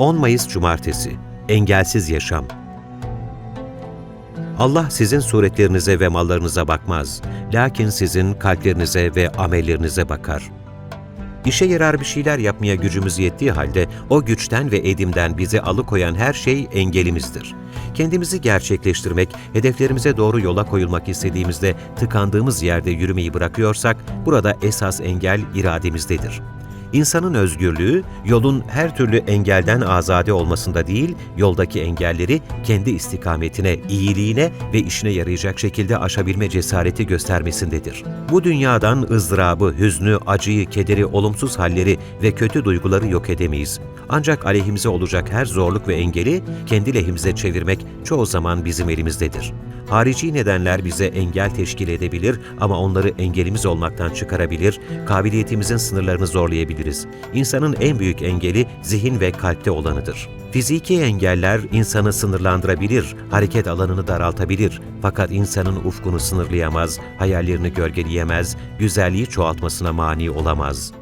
10 Mayıs Cumartesi Engelsiz Yaşam Allah sizin suretlerinize ve mallarınıza bakmaz. Lakin sizin kalplerinize ve amellerinize bakar. İşe yarar bir şeyler yapmaya gücümüz yettiği halde o güçten ve edimden bizi alıkoyan her şey engelimizdir. Kendimizi gerçekleştirmek, hedeflerimize doğru yola koyulmak istediğimizde tıkandığımız yerde yürümeyi bırakıyorsak burada esas engel irademizdedir. İnsanın özgürlüğü, yolun her türlü engelden azade olmasında değil, yoldaki engelleri kendi istikametine, iyiliğine ve işine yarayacak şekilde aşabilme cesareti göstermesindedir. Bu dünyadan ızdırabı, hüznü, acıyı, kederi, olumsuz halleri ve kötü duyguları yok edemeyiz. Ancak aleyhimize olacak her zorluk ve engeli kendi lehimize çevirmek çoğu zaman bizim elimizdedir. Harici nedenler bize engel teşkil edebilir ama onları engelimiz olmaktan çıkarabilir, kabiliyetimizin sınırlarını zorlayabiliriz. İnsanın en büyük engeli zihin ve kalpte olanıdır. Fiziki engeller insanı sınırlandırabilir, hareket alanını daraltabilir. Fakat insanın ufkunu sınırlayamaz, hayallerini gölgeleyemez, güzelliği çoğaltmasına mani olamaz.